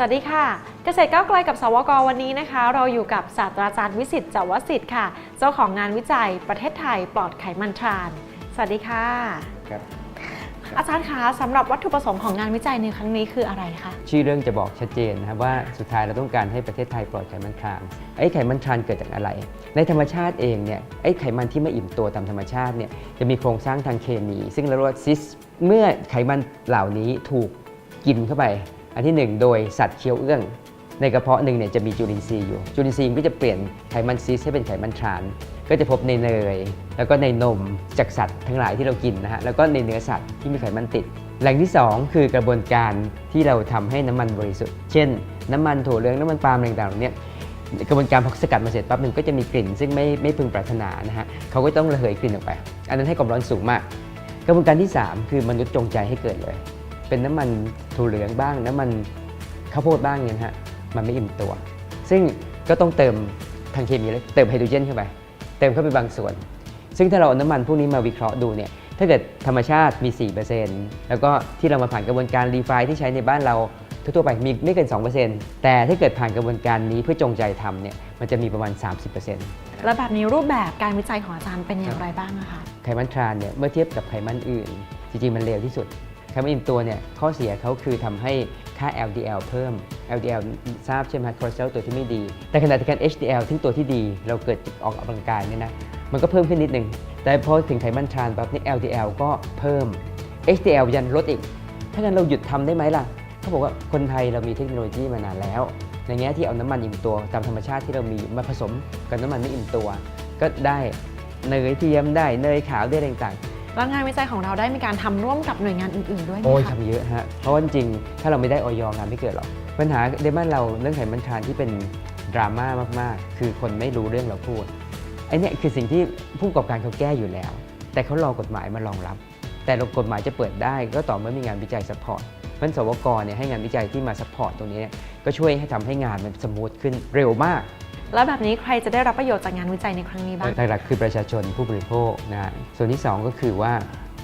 สวัสดีค่ะ เกษตรก้าวไกลกับสวกวันนี้นะคะ เราอยู่กับศาสตราจารย์วิสิตจวสิทธิ์ค่ะ เจ้าของงานวิจัยประเทศไทยปลอดไขมันทราน สวัสดีค่ะ ครับ อาจารย์คะสำหรับวัตถุประสงค์ของงานวิจัยในครั้งนี้คืออะไรคะ ชื่อเรื่องจะบอกชัดเจนนะครับว่าสุดท้ายเราต้องการให้ประเทศไทยปลอดไขมันทรานส์ไอ้ไขมันทรานส์เกิดจากอะไร ในธรรมชาติเองเนี่ยไอ้ไขมันที่ไม่อิ่มตัวตามธรรมชาติเนี่ยจะมีโครงสร้างทางเคมี ซึ่งเราเรียกว่าซิส เมื่อไขมันเหล่านี้ถูกกินเข้าไป อันที่หนึ่งโดยสัตว์เคี้ยวเอื้อง ในกระเพาะหนึ่งเนี่ยจะมีจุลินทรีย์อยู่ จุลินทรีย์ก็จะเปลี่ยนไขมันซีสให้เป็นไขมันทราน ก็จะพบในเนย แล้วก็ในนมจากสัตว์ทั้งหลายที่เรากินนะฮะ แล้วก็ในเนื้อสัตว์ที่มีไขมันติด แหล่งที่ 2 คือกระบวนการที่เราทำให้น้ำมันบริสุทธิ์ เช่น น้ำมันถั่วเหลือง น้ำมันปาล์มอะไรต่างๆเหล่านี้กระบวนการพอสกัดมาเสร็จปั๊บหนึ่งก็จะมีกลิ่น ซึ่งไม่ไม่พึงปรารถนานะฮะเขาก็ต้องระเหยกลิ่นออกไป อันนั้นให้ความร้อนสูงมาก กระบวนการที่ 3 คือมนุษย์จงใจให้เกิดเลย เป็นน้ำมันถั่วเหลืองบ้าง น้ำมันข้าวโพดบ้างเนี่ยนะฮะมันไม่อิ่มตัว ซึ่งก็ต้องเติมทางเคมีเลยเติมไฮโดรเจนเข้าไป เติมเข้าไปบางส่วน ซึ่งถ้าเราเอาน้ำมันพวกนี้มาวิเคราะห์ดูเนี่ยถ้าเกิดธรรมชาติมี 4%แล้วก็ที่เรามาผ่านกระบวนการรีไฟที่ใช้ในบ้านเราทั่วๆไปมีไม่เกิน 2%แต่ถ้าเกิดผ่านกระบวนการนี้เพื่อจงใจทำเนี่ยมันจะมีประมาณ 30%และแบบนี้รูปแบบการวิจัยของอาจารย์เป็นอย่างไรบ้างอะคะไขมันทรานเนี่ยเมื่อเทียบกับไขมันอื่น จริงๆ มันเร็วที่สุด ไขมันอิ่มตัวเนี่ยข้อเสียเขาคือทำให้ค่า LDL เพิ่ม LDL ทราบใช่ไหมคอเลสเตอรอลตัวที่ไม่ดี แต่ขณะเดียวกัน HDL ที่ตัวที่ดี เราเกิดออกกำลังกายเนี่ยนะมันก็เพิ่มขึ้นนิดนึง แต่พอถึงไขมันทรานปั๊บนี่ LDL ก็เพิ่ม HDL ยันลดอีก ถ้างั้นเราหยุดทำได้ไหมล่ะเขาบอกว่าคนไทยเรามีเทคโนโลยีมานานแล้ว ในแง่ที่เอาน้ำมันอิ่มตัวตามธรรมชาติที่เรามีมาผสมกับน้ำมันไม่อิ่มตัว ก็ได้เนยเทียมได้เนยขาวได้ต่างๆ แล้วงานวิจัยของเราได้มีการทำร่วมกับหน่วยงานอื่น ๆ ด้วยไหมโอ้ยคะทำเยอะฮะ เพราะว่าจริงๆถ้าเราไม่ได้ออยงานไม่เกิดหรอก ปัญหาในบ้านเราเรื่องไขมันทรานที่เป็นดราม่ามากๆ คือคนไม่รู้เรื่องเราพูดไอ้เนี่ยคือสิ่งที่ผู้ประกอบการเขาแก้อยู่แล้ว แต่เขารอกฎหมายมารองรับ แต่กฎหมายจะเปิดได้ก็ต่อเมื่อมีงานวิจัยซัพพอร์ตเพราะฉะนั้นสวกเนี่ยให้งานวิจัยที่มาซัพพอร์ตตรงนี้เนี่ยก็ช่วยให้ทำให้งานมันสมูทขึ้นเร็วมาก แล้วแบบนี้ใครจะได้รับประโยชน์จากงานวิจัยในครั้งนี้บ้างหลักๆคือประชาชนผู้บริโภคนะฮะส่วนที่ 2 ก็คือว่า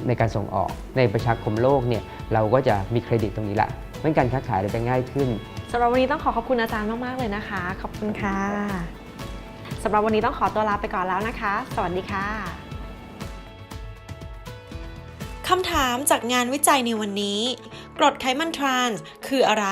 ในการส่งออกในประชาคมโลกเนี่ยเราก็จะมีเครดิตตรงนี้ละเพราะฉะนั้นการค้าขายเราจะง่ายขึ้นสำหรับวันนี้ต้องขอขอบคุณอาจารย์มากๆเลยนะคะ ขอบคุณค่ะสำหรับวันนี้ต้องขอตัวลาไปก่อนแล้วนะคะ สวัสดีค่ะคำถามจากงานวิจัยในวันนี้ กรดไขมันทรานส์คืออะไร